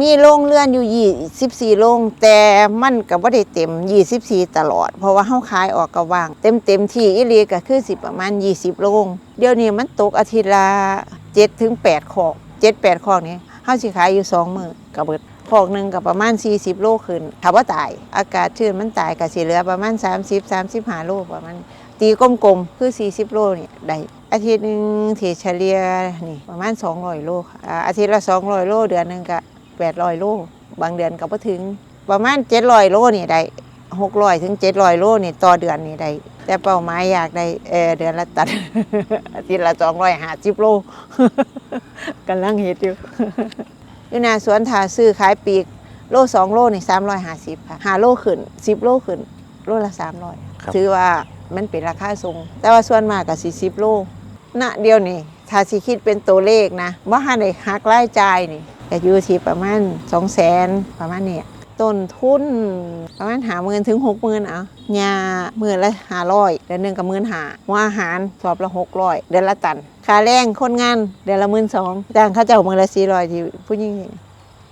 มีโรงเรือนอยู่24โรงแต่มันก็บ่ได้เต็ม24ตลอด เพราะว่าเฮาขายออกก็ว่าง เต็มเต็มที่อีหลีก็คือสิประมาณ20โรงเดี๋ยวนี้มันตกอาทิตย์ละ7ถึง8คอก7 8คอกนี้เฮาสิขายอยู่2มื้อก็เบิดคอกหนึ่งก็ประมาณ 40 โลขึ้นถ้าบ่ตาย อากาศชื้นมันตายก็สิเหลือประมาณ 30 35 โลประมาณตีกลมๆคือ 40 โลนี่ได้อาทิตย์หนึงที่เฉลี่ยนี่ประมาณ 200 โลค่ะอ่าอาทิตย์ละ 200 โลเดือนหนึ่งก็ 800โล บางเดือนก็บ่ถึง ประมาณ700โลนี่ได้600ถึง700โลนี่ต่อเดือนนี่ได้แต่เป้าหมายอยากได้เออเดือนละตันอาทิตย์ละ250โลกำลังเฮ็ดอยู่อยู่หน้าสวนถ้าซื้อขายปลีกโล2โลนี่350ค่ะ5โลขึ้น10โลขึ้นโลละ300ครับถือว่ามันเป็นราคาสูงแต่ว่าส่วนมากก็สิ10โลณเดียวนี่ถ้าสิคิดเป็นตัวเลขนะว่าหันได้หักรายจ่ายนี่ ก็อยู่ที่ประมาณสองแสนประมาณนี้ต้นทุนประมาณหาเงินถึงหกหมื่นเอายาหมื่นละห้าร้อยเดือนหนึ่งกับหมื่นหาว่าอาหารสอบละหกร้อยเดือนละตันค่าแรงคนงานเดือนละหมื่นสองจ้างเขาเจ้าเมื่อละสี่ร้อยที่ผู้หญิง